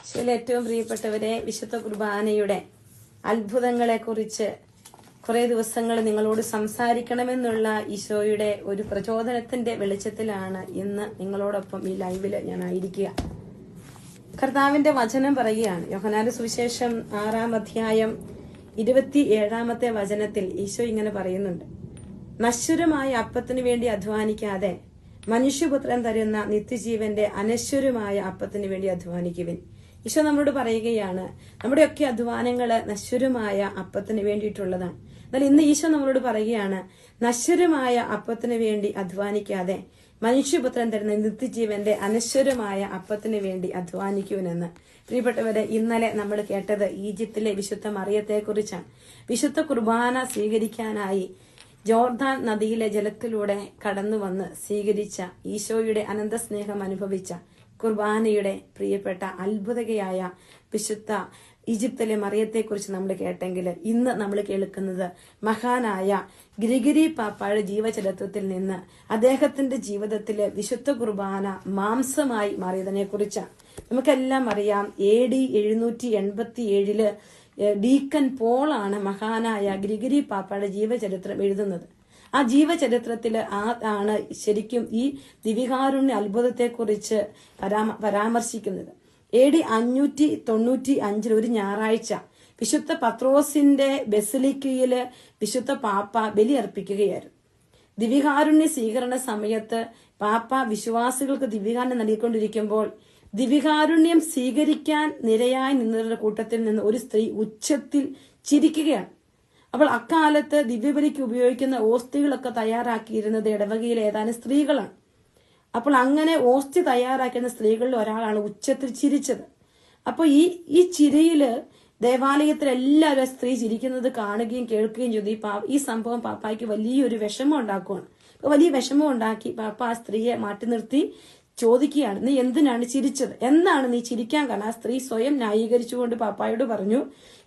ഈശോയിൽ ഏറ്റവും പ്രിയപ്പെട്ടവരെ വിശുദ്ധ കുർബാനയുടെ അത്ഭുതങ്ങളെ കുറിച്ച് കുറെ ദിവസങ്ങൾ നിങ്ങളോട് സംസാരിക്കണമെന്നുള്ള ഈശോയുടെ ഒരു പ്രചോദനത്തിന്റെ വെളിച്ചത്തിലാണ് ഇന്ന് നിങ്ങളോടൊപ്പം ഈ ലൈവിൽ ഞാൻ ആയിരിക്കുക കർത്താവിന്റെ വചനം പറയുകയാണ്. യോഹനാന്റെ സുവിശേഷം ആറാം അധ്യായം ഇരുപത്തി ഏഴാമത്തെ വചനത്തിൽ ഈശോ ഇങ്ങനെ പറയുന്നുണ്ട്. നശ്വരമായ അപ്പത്തിന് വേണ്ടി അധ്വാനിക്കാതെ മനുഷ്യപുത്രൻ തരുന്ന നിത്യജീവന്റെ അനശ്വരമായ അപ്പത്തിന് വേണ്ടി അധ്വാനിക്കുവിൻ. ഈശോ നമ്മളോട് പറയുകയാണ് നമ്മുടെയൊക്കെ അധ്വാനങ്ങൾ നശ്വരമായ അപ്പത്തിന് വേണ്ടിയിട്ടുള്ളതാണ്. എന്നാൽ ഇന്ന് ഈശോ നമ്മളോട് പറയുകയാണ് നശ്വരമായ അപ്പത്തിന് വേണ്ടി അധ്വാനിക്കാതെ മനുഷ്യപുത്രൻ തരുന്ന നിത്യജീവന്റെ അനശ്വരമായ അപ്പത്തിന് വേണ്ടി അധ്വാനിക്കുവനെന്ന്. പ്രിയപ്പെട്ടവരെ ഇന്നലെ നമ്മൾ കേട്ടത് ഈജിപ്തിലെ വിശുദ്ധ മറിയത്തെക്കുറിച്ചാണ്. വിശുദ്ധ കുർബാന സ്വീകരിക്കാനായി ജോർദാൻ നദിയിലെ ജലത്തിലൂടെ കടന്നു വന്ന് സ്വീകരിച്ച ഈശോയുടെ അനന്ത സ്നേഹം അനുഭവിച്ച കുർബാനയുടെ പ്രിയപ്പെട്ട അത്ഭുതകയായ വിശുദ്ധ ഈജിപ്തിലെ മറിയത്തെക്കുറിച്ച് നമ്മൾ കേട്ടെങ്കിൽ ഇന്ന് നമ്മൾ കേൾക്കുന്നത് മഹാനായ ഗ്രിഗിരി പാപ്പായുടെ ജീവചരിത്രത്തിൽ നിന്ന് അദ്ദേഹത്തിന്റെ ജീവിതത്തിലെ വിശുദ്ധ കുർബാന മാംസമായി മാറിയതിനെ കുറിച്ചാണ് നമുക്കെല്ലാം അറിയാം എ ഡി എഴുന്നൂറ്റി എൺപത്തി ഏഴിൽ ഡീക്കൻ പോളാണ് മഹാനായ ഗ്രിഗിരി പാപ്പയുടെ ജീവചരിത്രം എഴുതുന്നത്. ആ ജീവചരിത്രത്തിൽ ആ ആണ് ശരിക്കും ഈ ദിവികാരുണ്യ അത്ഭുതത്തെക്കുറിച്ച് പരാമ പരാമർശിക്കുന്നത്. എ ഡി അഞ്ഞൂറ്റി തൊണ്ണൂറ്റി അഞ്ചിൽ ഒരു ഞായറാഴ്ച വിശുദ്ധ പത്രോസിന്റെ ബെസിലിക്കയിൽ വിശുദ്ധ പാപ്പ ബലിയർപ്പിക്കുകയായിരുന്നു. ദിവികാരുണ്യ സ്വീകരണ സമയത്ത് പാപ്പ വിശ്വാസികൾക്ക് ദിവ്യകാരുണ്യം നൽകിക്കൊണ്ടിരിക്കുമ്പോൾ ദിവികാരുണ്യം സ്വീകരിക്കാൻ നിരയായി നിന്നവരുടെ കൂട്ടത്തിൽ നിന്ന് ഒരു സ്ത്രീ ഉച്ചത്തിൽ ചിരിക്കുകയാണ്. അപ്പോൾ അക്കാലത്ത് ദിവ്യബലിക്ക് ഉപയോഗിക്കുന്ന ഓസ്തികളൊക്കെ തയ്യാറാക്കിയിരുന്നത് ഇടവകയിലെ ഏതാനും സ്ത്രീകളാണ്. അപ്പോൾ അങ്ങനെ ഓസ്തി തയ്യാറാക്കുന്ന സ്ത്രീകളിൽ ഒരാളാണ് ഉച്ചത്തിൽ ചിരിച്ചത്. അപ്പോൾ ഈ ഈ ചിരിയിൽ ദേവാലയത്തിൽ എല്ലാവരും സ്ത്രീ ചിരിക്കുന്നത് കാണുകയും കേൾക്കുകയും ചെയ്തു. ഈ പാ ഈ സംഭവം പാപ്പായ്ക്ക് വലിയൊരു വിഷമം ഉണ്ടാക്കുകയാണ് വലിയ വിഷമം ഉണ്ടാക്കി പാപ്പ ആ സ്ത്രീയെ മാറ്റി നിർത്തി. ചോദിക്കുകയാണ് നീ എന്തിനാണ് ചിരിച്ചത്? എന്നാണ് നീ ചിരിക്കാൻ കാരണം ആ സ്ത്രീ സ്വയം ന്യായീകരിച്ചുകൊണ്ട് പാപ്പായോട് പറഞ്ഞു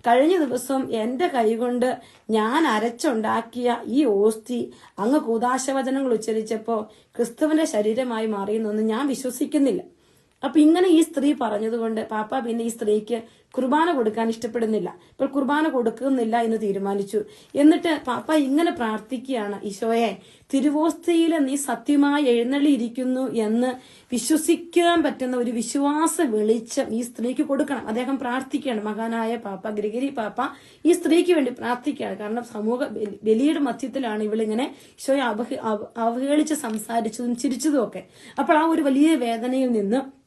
കഴിഞ്ഞ ദിവസം എന്റെ കൈകൊണ്ട് ഞാൻ അരച്ചുണ്ടാക്കിയ ഈ ഓസ്തി അങ്ങ് കൂതാശവചനങ്ങൾ ഉച്ചരിച്ചപ്പോ ക്രിസ്തുവിന്റെ ശരീരമായി മാറിയെന്നൊന്നും ഞാൻ വിശ്വസിക്കുന്നില്ല. അപ്പൊ ഇങ്ങനെ ഈ സ്ത്രീ പറഞ്ഞതുകൊണ്ട് പാപ്പ പിന്നെ ഈ സ്ത്രീക്ക് കുർബാന കൊടുക്കാൻ ഇഷ്ടപ്പെടുന്നില്ല. ഇപ്പോൾ കുർബാന കൊടുക്കുന്നില്ല എന്ന് തീരുമാനിച്ചു. എന്നിട്ട് പാപ്പ ഇങ്ങനെ പ്രാർത്ഥിക്കുകയാണ് ഈശോയെ തിരുവോസ്തിയിൽ നീ സത്യമായി എഴുന്നള്ളിയിരിക്കുന്നു എന്ന് വിശ്വസിക്കാൻ പറ്റുന്ന ഒരു വിശ്വാസ വെളിച്ചം ഈ സ്ത്രീക്ക് കൊടുക്കണം. അദ്ദേഹം പ്രാർത്ഥിക്കുകയാണ് മഹാനായ പാപ്പ ഗ്രിഗരി പാപ്പ ഈ സ്ത്രീക്ക് വേണ്ടി പ്രാർത്ഥിക്കുകയാണ്. കാരണം സമൂഹ ബലി- ബലിയുടെ മധ്യത്തിലാണ് ഇവളിങ്ങനെ ഈശോയെ അവഹ അവ- അവഹേളിച്ച് സംസാരിച്ചതും ചിരിച്ചതും ഒക്കെ അപ്പോൾ ആ ഒരു വലിയ വേദനയിൽ നിന്ന്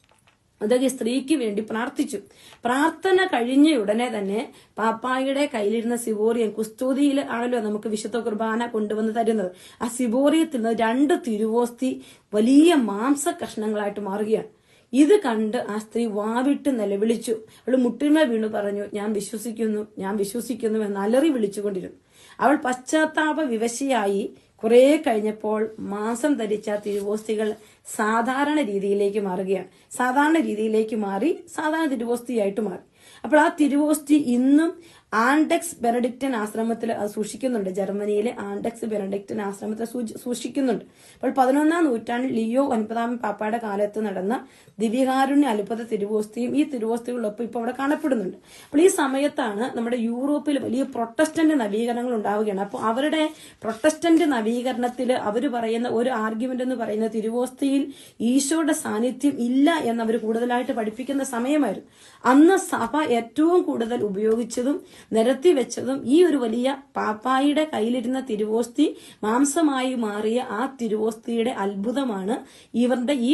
അദ്ദേഹം സ്ത്രീക്ക് വേണ്ടി പ്രാർത്ഥിച്ചു. പ്രാർത്ഥന കഴിഞ്ഞ ഉടനെ തന്നെ പാപ്പായുടെ കയ്യിലിരുന്ന സിബോറിയൻ കുസ്തൂതിയിൽ ആണല്ലോ നമുക്ക് വിശുദ്ധ കുർബാന കൊണ്ടുവന്ന് തരുന്നത്. ആ സിബോറിയത്തിൽ നിന്ന് രണ്ട് തിരുവോസ്തി വലിയ മാംസ കഷ്ണങ്ങളായിട്ട് മാറുകയാണ്. ഇത് കണ്ട് ആ സ്ത്രീ വാവിട്ട് നിലവിളിച്ചു. അവൾ മുട്ടിന്മേൽ വീണു പറഞ്ഞു ഞാൻ വിശ്വസിക്കുന്നു ഞാൻ വിശ്വസിക്കുന്നു എന്ന് അലറി വിളിച്ചുകൊണ്ടിരുന്നു. അവൾ പശ്ചാത്താപ വിവശയായി കുറെ കഴിഞ്ഞപ്പോൾ മാസം ധരിച്ച തിരുവോസ്തികൾ സാധാരണ രീതിയിലേക്ക് മാറുകയാണ്. സാധാരണ രീതിയിലേക്ക് മാറി സാധാരണ തിരുവോസ്തിയായിട്ട് മാറി. അപ്പോൾ ആ തിരുവോസ്തി ഇന്നും ആൻഡെക്സ് ബെനഡിക്റ്റൻ ആശ്രമത്തിൽ സൂക്ഷിക്കുന്നുണ്ട്. ജർമ്മനിയിലെ ആൻഡെക്സ് ബെനഡിക്റ്റൻ ആശ്രമത്തിൽ സൂക്ഷിക്കുന്നുണ്ട്. അപ്പോൾ പതിനൊന്നാം നൂറ്റാണ്ടിൽ ലിയോ ഒൻപതാം പാപ്പയുടെ കാലത്ത് നടന്ന ദിവ്യകാരുണ്യ അത്ഭുത തിരുവോസ്തിയും ഈ തിരുവോസ്തികളൊപ്പം ഇപ്പോൾ അവിടെ കാണപ്പെടുന്നുണ്ട്. അപ്പോൾ ഈ സമയത്താണ് നമ്മുടെ യൂറോപ്പിൽ വലിയ പ്രൊട്ടസ്റ്റന്റ് നവീകരണങ്ങൾ ഉണ്ടാവുകയാണ്. അപ്പോൾ അവരുടെ പ്രൊട്ടസ്റ്റന്റ് നവീകരണത്തിൽ അവർ പറയുന്ന ഒരു ആർഗ്യുമെന്റ് എന്ന് പറയുന്ന തിരുവോസ്തിയിൽ ഈശോയുടെ സാന്നിധ്യം ഇല്ല എന്ന് അവർ കൂടുതലായിട്ട് പഠിപ്പിക്കുന്ന സമയമായിരുന്നു. അന്ന് സഭ ഏറ്റവും കൂടുതൽ ഉപയോഗിച്ചതും നിരത്തി വെച്ചതും ഈ ഒരു വലിയ പാപ്പായുടെ കയ്യിലിരുന്ന തിരുവോസ്തി മാംസമായി മാറിയ ആ തിരുവോസ്തിയുടെ അത്ഭുതമാണ് ഇവരുടെ ഈ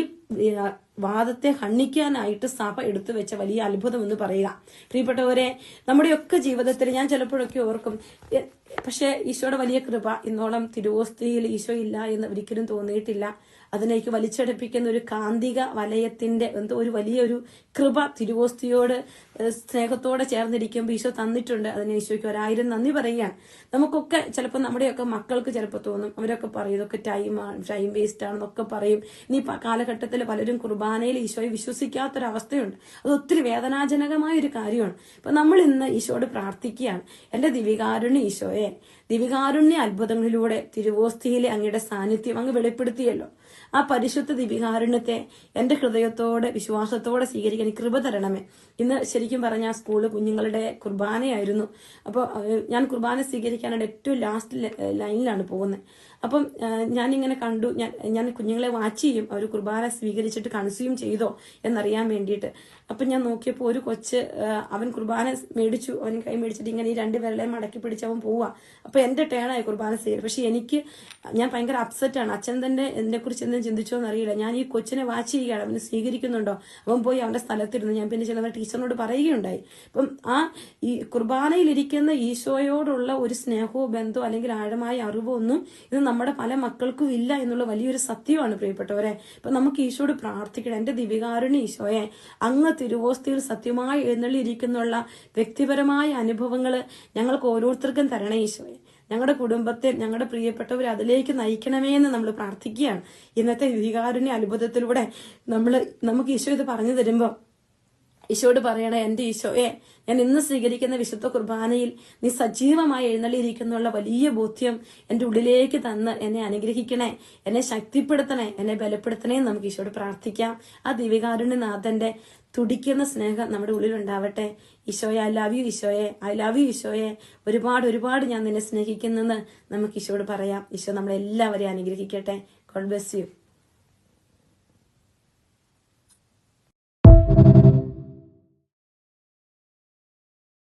വാദത്തെ ഹണ്ണിക്കാനായിട്ട് സഭ എടുത്തു വെച്ച വലിയ അത്ഭുതം എന്ന് പറയുക. പ്രിയപ്പെട്ടവരെ നമ്മുടെയൊക്കെ ജീവിതത്തിൽ ഞാൻ ചിലപ്പോഴൊക്കെ ഓർക്കും പക്ഷെ ഈശോയുടെ വലിയ കൃപ ഇന്നോളം തിരുവോസ്തിയിൽ ഈശോ ഇല്ല എന്ന് ഒരിക്കലും തോന്നിയിട്ടില്ല. അതിനേക്ക് വലിച്ചടുപ്പിക്കുന്ന ഒരു കാന്തിക വലയത്തിന്റെ എന്തോ ഒരു വലിയൊരു കൃപ തിരുവോസ്തിയോട് സ്നേഹത്തോടെ ചേർന്നിരിക്കുമ്പോൾ ഈശോ തന്നിട്ടുണ്ട്. അതിന് ഈശോയ്ക്ക് ഒരായിരം നന്ദി പറയുകയാണ്. നമുക്കൊക്കെ ചിലപ്പോൾ നമ്മുടെയൊക്കെ മക്കൾക്ക് ചിലപ്പോൾ തോന്നും. അവരൊക്കെ പറയും ഇതൊക്കെ ടൈമാണ് ടൈം വേസ്റ്റ് ആണെന്നൊക്കെ പറയും. ഇനി കാലഘട്ടത്തിൽ പലരും കുർബാനയിൽ ഈശോയെ വിശ്വസിക്കാത്തൊരവസ്ഥയുണ്ട്. അത് ഒത്തിരി വേദനാജനകമായ ഒരു കാര്യമാണ്. ഇപ്പൊ നമ്മൾ ഇന്ന് ഈശോയോട് പ്രാർത്ഥിക്കുകയാണ്. എന്റെ ദിവികാരുണ്യ ഈശോയെ ദിവികാരുണ്യ അത്ഭുതങ്ങളിലൂടെ തിരുവോസ്തിയിലെ അങ്ങയുടെ സാന്നിധ്യം അങ്ങ് വെളിപ്പെടുത്തിയല്ലോ. ആ പരിശുദ്ധ ദിവികാരുണ്യത്തെ എന്റെ ഹൃദയത്തോടെ വിശ്വാസത്തോടെ സ്വീകരിക്കാൻ കൃപ തരണമേ. ഇന്ന് ശരിക്കും പറഞ്ഞാൽ സ്കൂൾ കുഞ്ഞുങ്ങളുടെ കുർബാനയായിരുന്നു. അപ്പോൾ ഞാൻ കുർബാന സ്വീകരിക്കാനായിട്ട് ഏറ്റവും ലാസ്റ്റ് ലൈനിലാണ് പോകുന്നത് അപ്പം ഞാനിങ്ങനെ കണ്ടു. ഞാൻ ഞാൻ കുഞ്ഞുങ്ങളെ വാച്ച് ചെയ്യും. അവർ കുർബാന സ്വീകരിച്ചിട്ട് കൺസ്യൂം ചെയ്തോ എന്നറിയാൻ വേണ്ടിയിട്ട്. അപ്പം ഞാൻ നോക്കിയപ്പോൾ ഒരു കൊച്ച് അവൻ കുർബാന മേടിച്ചു. അവൻ കൈ മേടിച്ചിട്ട് ഇങ്ങനെ ഈ രണ്ട് വിരളെ മടക്കി പിടിച്ച് അവൻ പോവാ. അപ്പൊ എന്റെ ടേണായി കുർബാന സ്വീകരിക്കും പക്ഷെ എനിക്ക് ഞാൻ ഭയങ്കര ആണ്. അച്ഛൻ തന്നെ എന്നെ കുറിച്ച് എന്തെങ്കിലും ചിന്തിച്ചോ എന്നറിയില്ല ഞാൻ ഈ കൊച്ചിനെ വാച്ച് ചെയ്യുകയാണ്. അവന് സ്വീകരിക്കുന്നുണ്ടോ? അവൻ പോയി അവന്റെ സ്ഥലത്തിരുന്ന്. ഞാൻ പിന്നെ ചില ടീച്ചറിനോട് പറയുകയുണ്ടായി. അപ്പം ആ ഈ കുർബാനയിലിരിക്കുന്ന ഈശോയോടുള്ള ഒരു സ്നേഹവും ബന്ധവും അല്ലെങ്കിൽ ആഴമായ അറിവോ ഒന്നും ഇത് നമ്മുടെ പല മക്കൾക്കും ഇല്ല എന്നുള്ള വലിയൊരു സത്യമാണ് പ്രിയപ്പെട്ടവരെ. ഇപ്പൊ നമുക്ക് ഈശോട് പ്രാർത്ഥിക്കണം. എന്റെ ദിവികാരുണ്യ ഈശോയെ അങ്ങ് തിരുവോസ്തിയിൽ സത്യമായി എഴുന്നള്ളിയിരിക്കുന്നുള്ള വ്യക്തിപരമായ അനുഭവങ്ങൾ ഞങ്ങൾക്ക് ഓരോരുത്തർക്കും തരണേ ഈശോയെ. ഞങ്ങളുടെ കുടുംബത്തെ ഞങ്ങളുടെ പ്രിയപ്പെട്ടവർ അതിലേക്ക് നയിക്കണമേ എന്ന് നമ്മൾ പ്രാർത്ഥിക്കുകയാണ്. ഇന്നത്തെ വികാരുണ്യ അത്ഭുതത്തിലൂടെ നമ്മൾ നമുക്ക് ഈശോ ഇത് പറഞ്ഞു തരുമ്പോൾ ഈശോയോട് പറയണേ എന്റെ ഈശോയെ ഞാൻ ഇന്ന് സ്വീകരിക്കുന്ന വിശുദ്ധ കുർബാനയിൽ നീ സജീവമായി എഴുന്നള്ളിയിരിക്കുന്നുള്ള വലിയ ബോധ്യം എന്റെ ഉള്ളിലേക്ക് തന്ന് എന്നെ അനുഗ്രഹിക്കണേ എന്നെ ശക്തിപ്പെടുത്തണേ എന്നെ ബലപ്പെടുത്തണേ നമുക്ക് ഈശോട് പ്രാർത്ഥിക്കാം. ആ ദിവികാരുണ്യനാഥന്റെ തുടിക്കുന്ന സ്നേഹം നമ്മുടെ ഉള്ളിലുണ്ടാവട്ടെ. ഈശോയെ ഐ ലവ് യു ഈശോയെ ഐ ലവ് യു ഈശോയെ ഒരുപാട് ഒരുപാട് ഞാൻ നിന്നെ സ്നേഹിക്കുന്നെന്ന് നമുക്ക് ഈശോട് പറയാം. ഈശോ നമ്മളെല്ലാവരെയും അനുഗ്രഹിക്കട്ടെ. God bless you